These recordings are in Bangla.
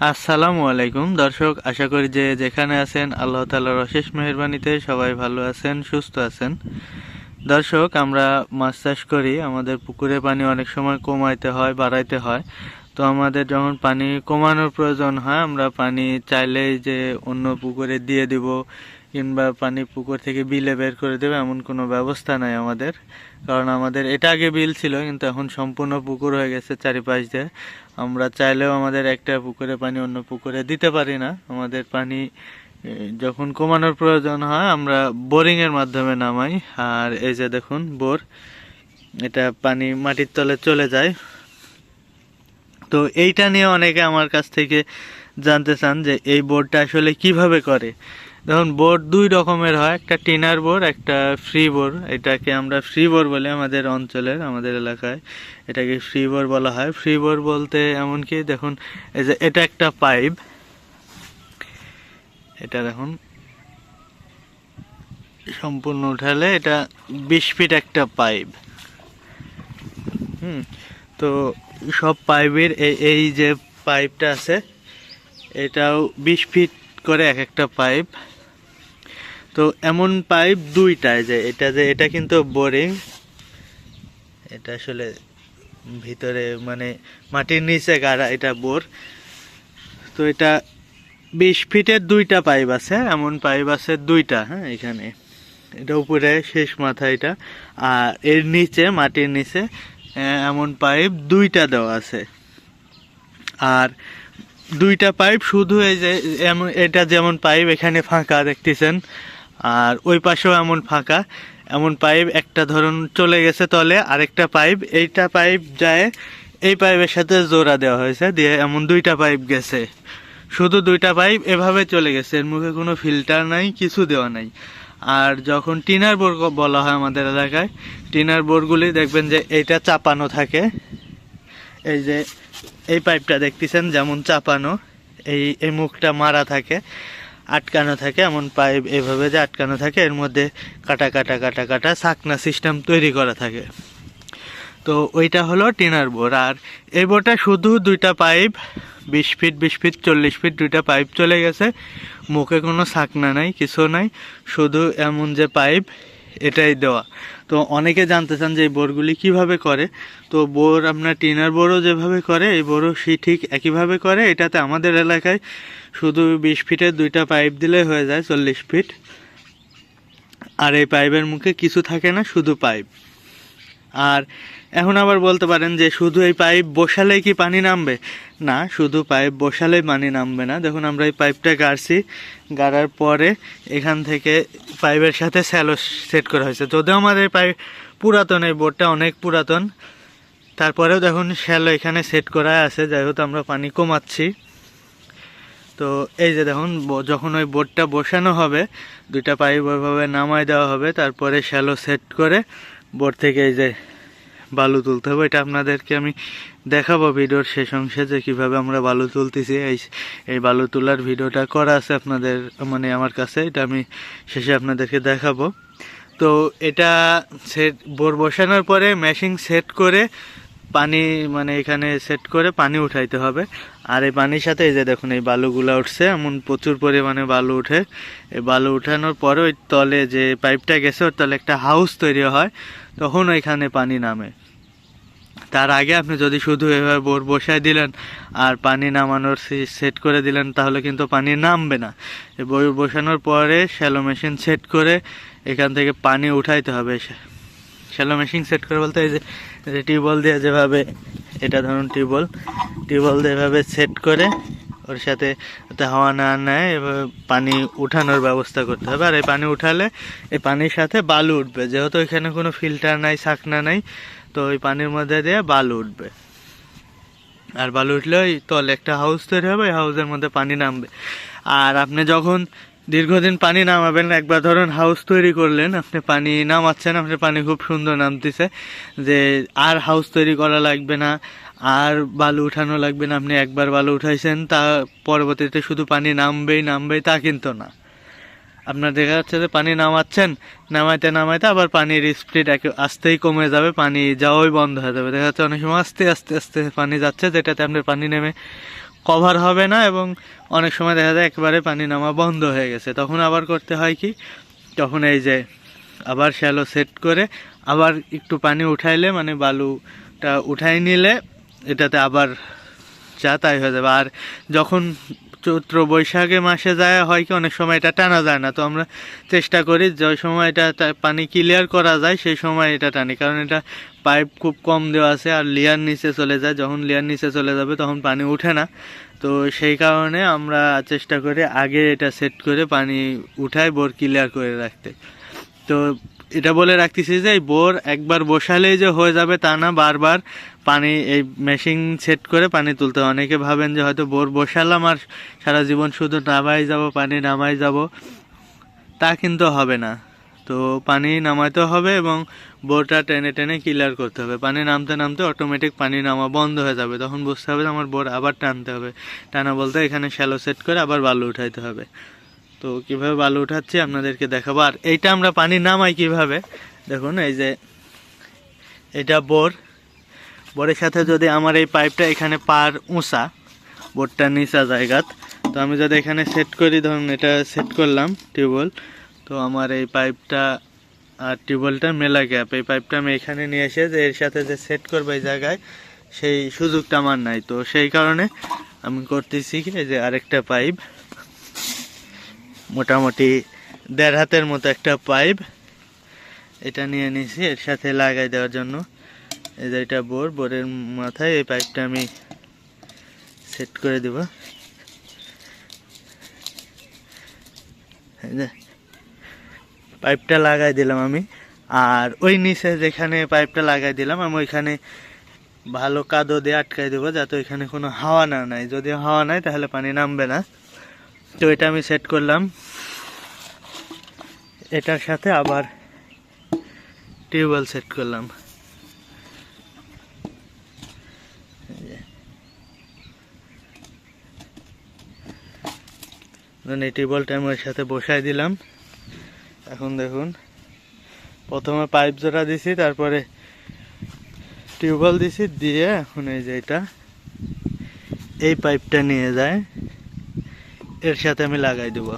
আসসালামু আলাইকুম। দর্শক, আশা করি যে যেখানে আছেন, আল্লাহ তালার অশেষ মেহরবানিতে সবাই ভালো আছেন, সুস্থ আছেন। দর্শক, আমরা মাছ চাষ করি। আমাদের পুকুরে পানি অনেক সময় কমাইতে হয়, বাড়াইতে হয়। তো আমাদের যখন পানি কমানোর প্রয়োজন হয়, আমরা পানি চাইলেই যে অন্য পুকুরে দিয়ে দিব কিংবা পানি পুকুর থেকে বিলে বের করে দেবে এমন কোনো ব্যবস্থা নাই আমাদের। কারণ আমাদের এটা আগে বিল ছিল, কিন্তু এখন সম্পূর্ণ পুকুর হয়ে গেছে চারিপাশ দিয়ে। আমরা চাইলেও আমাদের একটা পুকুরে পানি অন্য পুকুরে দিতে পারি না। আমাদের পানি যখন কমানোর প্রয়োজন হয়, আমরা বোরিংয়ের মাধ্যমে নামাই। আর এই যে দেখুন, বোর, এটা পানি মাটির তলে চলে যায়। তো এইটা নিয়ে অনেকে আমার কাছ থেকে জানতে চান যে এই বোর্ডটা আসলে কীভাবে করে। দেখুন, বোর্ড দুই রকমের হয়, একটা টিনার বোর্ড, একটা ফ্রি বোর এটাকে আমরা ফ্রি বোর বলি আমাদের অঞ্চলের, আমাদের এলাকায়। এটাকে ফ্রি বোর বলা হয়। ফ্রি বোর বলতে এমনকি দেখুন, এই যে এটা একটা পাইপ। এটা দেখুন, সম্পূর্ণ উঠালে এটা বিশ ফিট একটা পাইপ। হুম, তো সব পাইপের এই যে পাইপটা আছে, এটাও বিশ ফিট করে এক একটা পাইপ। তো এমন পাইপ দুইটায় যে এটা যে এটা কিন্তু বোরিং এটা আসলে ভিতরে মানে মাটির নিচে গাড়া, এটা বোর তো এটা বিশ ফিটের দুইটা পাইপ আছে, এমন পাইপ আছে দুইটা হ্যাঁ এখানে। এটা উপরে, শেষ মাথা এটা। আর এর নিচে, মাটির নিচে এমন পাইপ দুইটা দেওয়া আছে। আর দুইটা পাইপ শুধু এই যে, এমন, এটা যেমন পাইপ এখানে ফাঁকা দেখতেছেন আর ওই পাশেও এমন ফাঁকা, এমন পাইপ, একটা ধরুন চলে গেছে তলে, আরেকটা পাইপ, এইটা পাইপ যায়, এই পাইপের সাথে জোড়া দেওয়া হয়েছে, দিয়ে এমন দুইটা পাইপ গেছে। শুধু দুইটা পাইপ এভাবে চলে গেছে, এর মুখে কোনো ফিল্টার নাই, কিছু দেওয়া নাই। আর যখন টিনার বোর বলা হয় আমাদের এলাকায়, টিনার বোরগুলি দেখবেন যে এইটা চাপানো থাকে। এই যে, এই পাইপটা দেখতেছেন, যেমন চাপানো, এই এই মুখটা মারা থাকে। আটকানো থাকে, এমন পাইপ এভাবে যে আটকানো থাকে, এর মধ্যে কাটা কাটা কাটা কাটা সাকনা সিস্টেম তৈরি করা থাকে। তো ওইটা হলো টিনার বোর। আর এই বোরটা শুধু দুইটা পাইপ, বিশ ফিট বিশ ফিট, চল্লিশ ফিট দুইটা পাইপ চলে গেছে। মুখে কোনো সাকনা নাই, কিছু নাই। শুধু এমন যে পাইপ এটাই দেওয়া। তো অনেকে জানতে চান যে এই বোরগুলি কীভাবে করে। তো বোর আপনার টিনার বোরও যেভাবে করে, এই বোরও সে ঠিক একইভাবে করে। এটাতে আমাদের এলাকায় শুধু বিশ ফিটের দুইটা পাইপ দিলে হয়ে যায় চল্লিশ ফিট। আর এই পাইপের মুখে কিছু থাকে না, শুধু পাইপ। আর এখন আবার বলতে পারেন যে শুধু এই পাইপ বসালেই কি পানি নামবে? না, শুধু পাইপ বসালেই পানি নামবে না। দেখুন, আমরা এই পাইপটা গাড়ছি। গাড়ার পরে এখান থেকে পাইপের সাথে স্যালো সেট করা হয়েছে। যদিও আমাদের পাইপ পুরাতন, এই বোর্ডটা অনেক পুরাতন। তারপরেও দেখুন শ্যালো এখানে সেট করা আছে। যাই হোক, আমরা পানি কমাচ্ছি। তো এই যে দেখুন যখন ওই বোর্ডটা বসানো হবে, দুইটা পাইপ ওইভাবে নামায় দেওয়া হবে। তারপরে শ্যালো সেট করে বোর্ড থেকে এই যে বালু তুলতে হবে, এটা আপনাদেরকে আমি দেখাবো ভিডিওর শেষ অংশে যে কীভাবে আমরা বালু তুলতেছি। এই এই বালু তোলার ভিডিওটা করা আছে আপনাদের মানে আমার কাছে, এটা আমি শেষে আপনাদেরকে দেখাবো। তো এটা সেট, বোর বসানোর পরে মেশিন সেট করে পানি মানে এখানে সেট করে পানি উঠাইতে হবে। আর এই পানির সাথে এই যে দেখুন, এই বালুগুলো উঠছে, এমন প্রচুর পরিমাণে বালু উঠে এই বালু উঠানোর পরে ওই তলে যে পাইপটা গেছে, ওর তলে একটা হাউস তৈরি হয়। তখন ওইখানে পানি নামে। তার আগে আপনি যদি শুধু এভাবে বোর বসায় দিলেন আর পানি নামানোর সেট করে দিলেন, তাহলে কিন্তু পানি নামবে না। বোর বসানোর পরে শ্যালো মেশিন সেট করে এখান থেকে পানি উঠাইতে হবে। শ্যালো মেশিন সেট করে বলতে এই যে যে টিউবওয়েল দিয়ে যেভাবে, এটা ধরুন টিউবওয়েল টিউবওয়েল দিয়ে এভাবে সেট করে ওর সাথে হাওয়া না নেয় এভাবে পানি উঠানোর ব্যবস্থা করতে হবে। আর এই পানি উঠালে এই পানির সাথে বালু উঠবে। যেহেতু এখানে কোনো ফিল্টার নাই, শাকনা নাই, তো ওই পানির মধ্যে দিয়ে বালু উঠবে। আর বালু উঠলে ওই তলে একটা হাউস তৈরি হবে, ওই হাউসের মধ্যে পানি নামবে। আর আপনি যখন দীর্ঘদিন পানি নামাবেন, একবার ধরুন হাউস তৈরি করলেন, আপনি পানি নামাচ্ছেন, আপনার পানি খুব সুন্দর নামতেছে যে আর হাউস তৈরি করা লাগবে না আর বালু উঠানো লাগবে না, আপনি একবার বালু উঠাইছেন, তা পরবর্তীতে শুধু পানি নামবেই নামবেই, তা কিন্তু না। আপনার দেখা যাচ্ছে যে পানি নামাচ্ছেন, নামাইতে নামাইতে আবার পানির স্পিড একে আস্তেই কমে যাবে, পানি যাওয়াই বন্ধ হয়ে যাবে। দেখা যাচ্ছে অনেক সময় আস্তে আস্তে আস্তে পানি যাচ্ছে, যেটাতে আপনার পানি নেমে কভার হবে না এবং অনেক সময় দেখা যায় একবারে পানি নামা বন্ধ হয়ে গেছে। তখন আবার করতে হয় কি? তখন এই যে আবার শ্যালো সেট করে আবার একটু পানি উঠাইলে মানে বালুটা উঠাই নিলে এটাতে আবার যা তাই হয়ে যাবে। আর যখন চৈত্র বৈশাখে মাসে যায় হয় কি, অনেক সময় এটা টানা যায় না। তো আমরা চেষ্টা করি যে সময় এটা পানি ক্লিয়ার করা যায়, সেই সময় এটা টানি। কারণ এটা পাইপ খুব কম দেওয়া আছে আর লেয়ার নিচে চলে যায়। যখন লেয়ার নিচে চলে যাবে, তখন পানি উঠে না। তো সেই কারণে আমরা চেষ্টা করি আগে এটা সেট করে পানি উঠায়, বোর ক্লিয়ার করে রাখতে। তো এটা বলে রাখতেছি যে এই বোর একবার বসালেই যে হয়ে যাবে তা না, বারবার পানি, এই মেশিন সেট করে পানি তুলতে। অনেকে ভাবেন যে হয়তো বোর বসালাম আর সারা জীবন শুধু নামাই যাব, পানি নামাই যাব। তা কিন্তু হবে না। তো পানি নামাইতে হবে এবং বোরটা টেনে টেনে ক্লিয়ার করতে হবে। পানি নামতে নামতে অটোমেটিক পানি নামা বন্ধ হয়ে যাবে। তখন বুঝতে হবে যে আমার বোর আবার টানতে হবে। টানা বলতে এখানে শ্যালো সেট করে আবার বালু উঠাইতে হবে। তো কীভাবে বালু উঠাচ্ছি আপনাদেরকে দেখাবো। আর এইটা আমরা পানি নামাই কীভাবে? দেখুন, এই যে এটা বোর। বোরের সাথে যদি আমার এই পাইপটা এখানে পার উঁচা, বোরটা নিচা জায়গাত, তো আমি যদি এখানে সেট করি, ধরুন এটা সেট করলাম টিউবওয়েল, তো আমার এই পাইপটা আর টিউবওয়েলটা মেলা গ্যাপ এই পাইপটা আমি এখানে নিয়ে এসে যে এর সাথে যে সেট করব এই জায়গায়, সেই সুযোগটা আমার নাই। তো সেই কারণে আমি করতেছি যে আরেকটা পাইপ। মোটামুটি দেড় হাতের মতো একটা পাইপ। এটা নিয়ে নিয়েছি এর সাথে লাগাই দেওয়ার জন্য। এই যে এটা বোর, বোরের মাথায় এই পাইপটা আমি সেট করে দেব। পাইপটা লাগাই দিলাম আমি। আর ওই নিচে যেখানে পাইপটা লাগাই দিলাম, আমি ওইখানে ভালো কাদো দিয়ে আটকাই দেবো, যাতে ওইখানে কোনো হাওয়া না নাই। যদি হাওয়া নাই, তাহলে পানি নামবে না। তো এটা আমি সেট করলাম। এটার সাথে আবার টিউবওয়েল সেট করলাম। এই টিউবওয়েলটা আমি ওর সাথে বসাই দিলাম। এখন দেখুন, প্রথমে পাইপ জোড়া দিছি, তারপরে টিউবওয়েল দিছি, দিয়ে এখন এই যে এটা, এই পাইপটা নিয়ে যায়। এর সাথে আমি লাগাই দেব।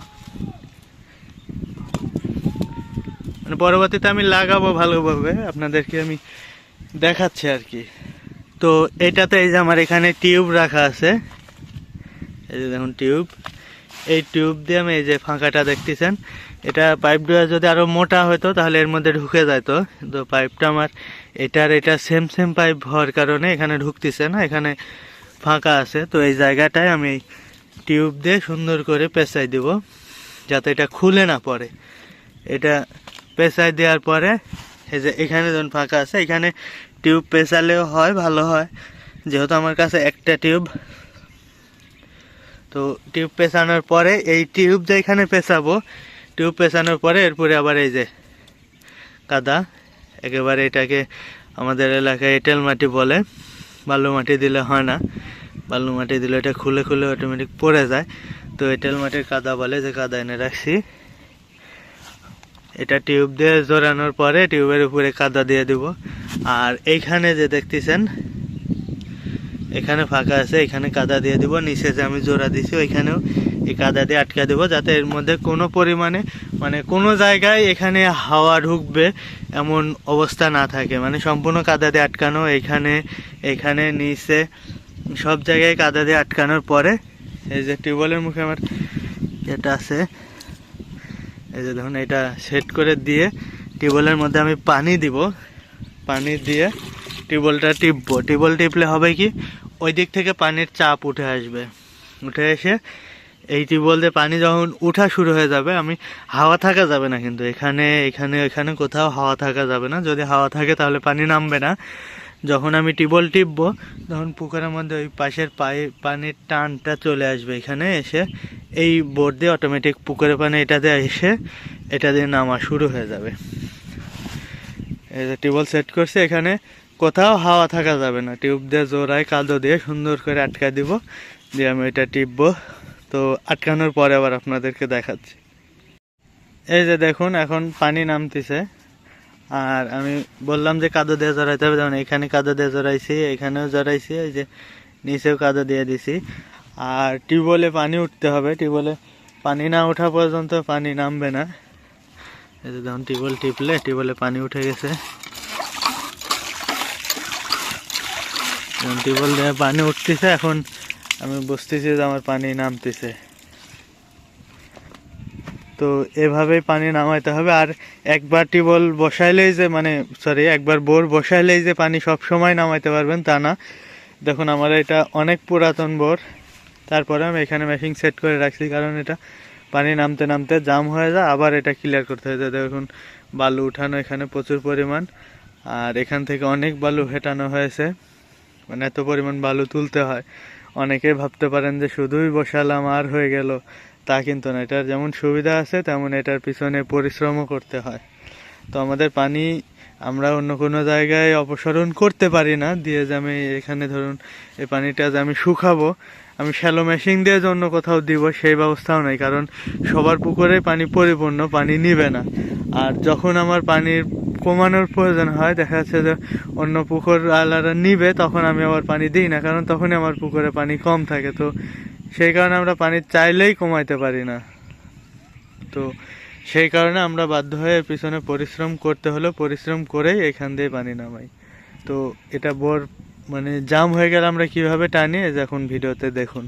মানে পরবর্তীতে আমি লাগাবো ভালোভাবে, আপনাদেরকে আমি দেখাচ্ছি আর কি। তো এটাতে এই যে আমার এখানে টিউব রাখা আছে। এই যে দেখুন টিউব। এই টিউব দিয়ে আমি এই যে ফাঁকাটা দেখতেছেন। এটা পাইপ পাইপটা যদি আরও মোটা হতো তাহলে এর মধ্যে ঢুকে যেত তো পাইপটা আমার এটার এটা সেম সেম পাইপ হওয়ার কারণে এখানে ঢুকতেছে না, এখানে ফাঁকা আছে। তো এই জায়গাটায় আমি টিউব দিয়ে সুন্দর করে পেঁচাই দিব, যাতে এটা খুলে না পড়ে। এটা পেঁচাই দেওয়ার পরে, এই যে এখানে যখন ফাঁকা আছে, এখানে টিউব পেঁচালেও হয়, ভালো হয়। যেহেতু আমার কাছে একটা টিউব, তো টিউব পেঁচানোর পরে এই টিউব যে এখানে পেঁচাবো, টিউব পেঁচানোর পরে এরপরে আবার এই যে কাদা, একেবারে এটাকে আমাদের এলাকায় এঁটেল মাটি বলে বালু মাটি দিলে হয় না। বালু মাটি দিলে এটা খুলে খুলে অটোমেটিক পড়ে যায়। তো এঁটেল মাটির কাদা বলে, যে কাদা এনে রাখছি। এটা টিউব দিয়ে জোরানোর পরে টিউবের উপরে কাদা দিয়ে দিব। আর এইখানে যে দেখতেছেন, এখানে ফাঁকা আছে, এখানে কাদা দিয়ে দিব। নিচে যে আমি জোড়া দিছি, ওইখানেও এই কাদা দিয়ে আটকা দেবো, যাতে এর মধ্যে কোনো পরিমাণে মানে কোনো জায়গায় এখানে হাওয়া ঢুকবে এমন অবস্থা না থাকে। মানে সম্পূর্ণ কাদা দিয়ে আটকানো, এখানে এখানে, নিচে সব জায়গায় কাদা দিয়ে আটকানোর পরে এই যে টিউবওয়েলের মুখে আমার এটা আছে। এই যে দেখুন, এটা সেট করে দিয়ে টিউবওয়েলের মধ্যে আমি পানি দিব। পানি দিয়ে টিউবওয়েলটা টিপবো। টিউবওয়েল টিপলে হবে কি, ওই দিক থেকে পানির চাপ উঠে আসবে। উঠে এসে এই টিউবওয়েল দিয়ে পানি যখন উঠা শুরু হয়ে যাবে, আমি হাওয়া থাকা যাবে না কিন্তু। এখানে এখানে এখানে কোথাও হাওয়া থাকা যাবে না। যদি হাওয়া থাকে তাহলে পানি নামবে না। যখন আমি টিউবওয়েল টিপবো, তখন পুকুরের মধ্যে ওই পাশের পায়ে, পানির টানটা চলে আসবে এখানে এসে। এই বোর্ড দিয়ে অটোমেটিক পুকুরের পানি এটা দিয়ে এসে, এটা দিয়ে নামা শুরু হয়ে যাবে। এই যে টিউবওয়েল সেট করছে এখানে। কোথাও হাওয়া থাকা যাবে না। টিউব দিয়ে জোড়ায় কাদো দিয়ে সুন্দর করে আটকা দিব, দিয়ে আমি এটা টিপবো। তো আটকানোর পরে আবার আপনাদেরকে দেখাচ্ছি। এই যে দেখুন, এখন পানি নামতেছে। আর আমি বললাম যে কাদো দিয়ে জড়াইতে হবে, যেমন এখানে কাদো দিয়ে জড়াইছি, এখানেও জড়াইছি এই যে নিচেও কাদো দিয়ে দিছি। আর টিউবওয়েলে পানি উঠতে হবে, টিউবওয়েলে পানি না ওঠা পর্যন্ত পানি নামবে না। এই যে দেখুন, টিউবওয়েল টিপলে, টিউবওয়েলে পানি উঠে গেছে। যেমন টিউবওয়েল দিয়ে পানি উঠতেছে, এখন আমি বুঝতেছি যে আমার পানি নামতেছে। তো এভাবেই পানি নামাইতে হবে। আর একবার টিউবওয়েল বসাইলেই যে মানে সরি একবার বোর বসাইলেই যে পানি সব সময় নামাইতে পারবেন তা না। দেখুন, আমার এটা অনেক পুরাতন বোর। তারপরে আমি এখানে মেশিন সেট করে রাখছি, কারণ এটা পানি নামতে নামতে জাম হয়ে যায়, আবার এটা ক্লিয়ার করতে হয় দেখুন, বালু উঠানো এখানে প্রচুর পরিমাণ, আর এখান থেকে অনেক বালু হেটানো হয়েছে। মানে এত পরিমাণ বালু তুলতে হয়। অনেকেই ভাবতে পারেন যে, শুধুই বসালাম, আর হয়ে গেল। তা কিন্তু না, এটার যেমন সুবিধা আছে, তেমন এটার পিছনে পরিশ্রমও করতে হয়। তো আমাদের পানি আমরা অন্য কোনো জায়গায় অপসারণ করতে পারি না, দিয়ে যে আমি এখানে ধরুন এই পানিটা যে আমি শুকাবো, আমি শ্যালো মেশিন দিয়ে যে অন্য কোথাও দিব, সেই ব্যবস্থাও নেই, কারণ সবার পুকুরে পানি পরিপূর্ণ, পানি নিবে না। আর যখন আমার পানির কমানোর প্রয়োজন হয়, দেখা যাচ্ছে যে অন্য পুকুর আলারা নিবে, তখন আমি আবার পানি দিই না, কারণ তখনই আমার পুকুরে পানি কম থাকে। তো সেই কারণে আমরা পানি চাইলেই কমাইতে পারি না। তো সেই কারণে আমরা বাধ্য হয়ে পিছনে পরিশ্রম করতে হলো পরিশ্রম করেই এখান দিয়ে পানি নামাই। তো এটা বর মানে জাম হয়ে গেলে আমরা কীভাবে টানি? এখন ভিডিওতে দেখুন।